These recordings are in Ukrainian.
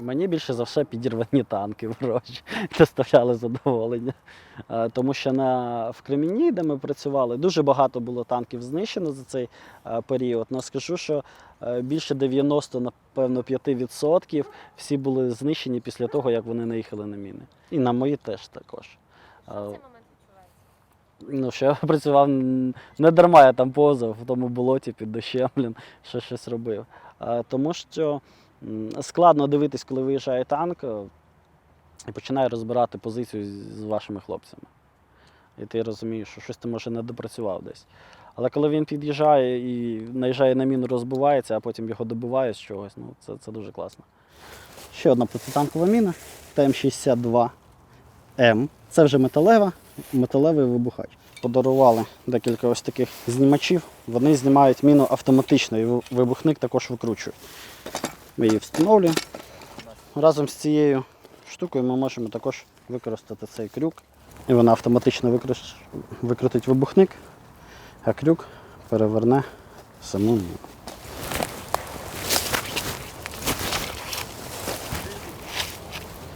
Мені більше за все підірвані танки ворожі доставляли задоволення. Е, Тому що на, в Кремені, де ми працювали, дуже багато було танків знищено за цей е, період. Но скажу, що е, більше 90, напевно, 5% всі були знищені після того, як вони наїхали на міни. І на мої теж також. Ну, що я працював не дарма, я там позав в тому болоті під дощем, блін, ще щось робив. Тому що складно дивитись, коли виїжджає танк е, і починає розбирати позицію з- вашими хлопцями. І ти розумієш, що щось ти може не допрацював десь. Але коли він під'їжджає і наїжджає на міну, розбивається, а потім його добиває з чогось, ну це, це дуже класно. Ще одна протитанкова міна ТМ-62М. Це вже металева, металевий вибухач. Подарували декілька ось таких знімачів. Вони знімають міну автоматично і вибухник також викручує. Ми її встановлюємо. Разом з цією штукою ми можемо також використати цей крюк. І вона автоматично викрутить вибухник, а крюк переверне саму міну.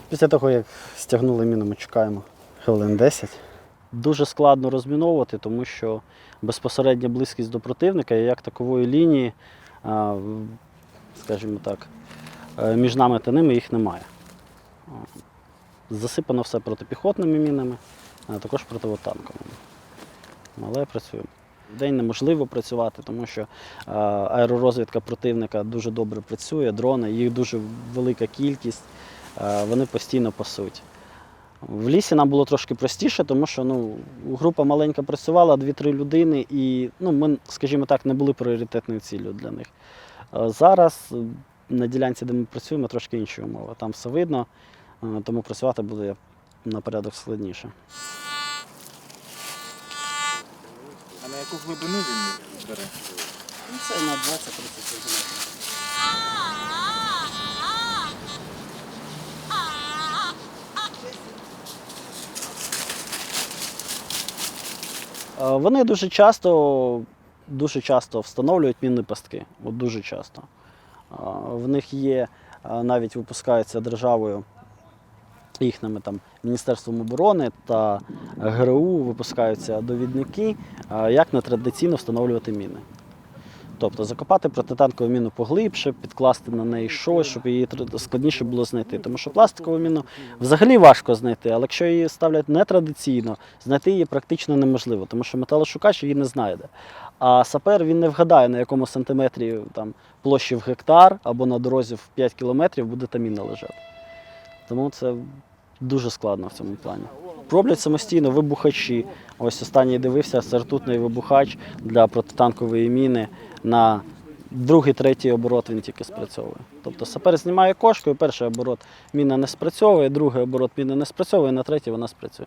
Після того, як стягнули міну, ми чекаємо хвилин 10. Дуже складно розміновувати, тому що безпосередня близькість до противника і як такової лінії, скажімо так, е, між нами та ними їх немає. Засипано все протипіхотними мінами, а також противотанковими. Але працюємо. День неможливо працювати, тому що е, аеророзвідка противника дуже добре працює, дрони, їх дуже велика кількість, е, вони постійно пасуть. В лісі нам було трошки простіше, тому що ну, група маленька працювала, 2-3 людини, і ну, ми, скажімо так, не були пріоритетною ціллю для них. Е, Зараз е, на ділянці, де ми працюємо, трошки інші умови. Там все видно, е, тому працювати буде на порядок складніше. А на яку глибину він бере? Ну, Це на 20-30 см. Вони дуже часто, дуже часто встановлюють мінні пастки. От дуже часто. В них є, навіть випускаються державою їхніми там Міністерством оборони та ГРУ випускаються довідники, як нетрадиційно встановлювати міни. Тобто закопати протитанкову міну поглибше, підкласти на неї щось, щоб її складніше було знайти. Тому що пластикову міну взагалі важко знайти, але якщо її ставлять нетрадиційно, знайти її практично неможливо, тому що металошукач її не знайде. А сапер він не вгадає, на якому сантиметрі там, площі в гектар або на дорозі в 5 кілометрів буде та міна лежати. Тому це дуже складно в цьому плані. Роблять самостійно вибухачі. Ось останній дивився це вибухач для протитанкової міни. На другий, третій оборот він тільки спрацьовує. Тобто сапер знімає кошкою, перший оборот міна не спрацьовує, другий оборот міни не спрацьовує, на третій вона спрацює.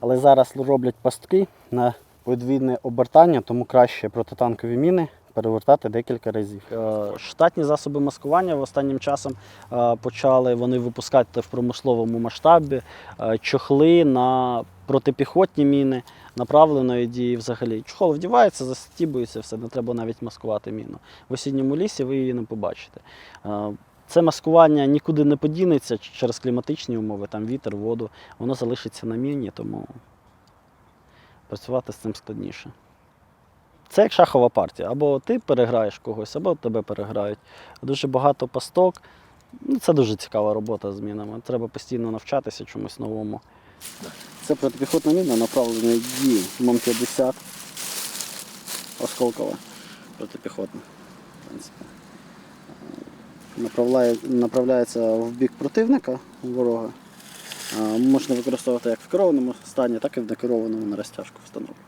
Але зараз роблять пастки на подвійне обертання, тому краще протитанкові міни перевертати декілька разів. Е, Штатні засоби маскування в останнім часом е, почали вони випускати в промисловому масштабі е, чохли на протипіхотні міни направленої дії взагалі. Чохол вдівається, застібується, все, не треба навіть маскувати міну. В осінньому лісі ви її не побачите. Це маскування нікуди не подінеться через кліматичні умови, там вітер, воду, воно залишиться на міні, тому працювати з цим складніше. Це як шахова партія. Або ти переграєш когось, або тебе переграють. Дуже багато пасток. Ну, Це дуже цікава робота з мінами. Треба постійно навчатися чомусь новому. Це протипіхотна міна направлена дії МОМ-50 осколкова протипіхотна. Направляє, направляється в бік противника ворога. Можна використовувати як в керованому стані, так і в некерованому на розтяжку встановлення.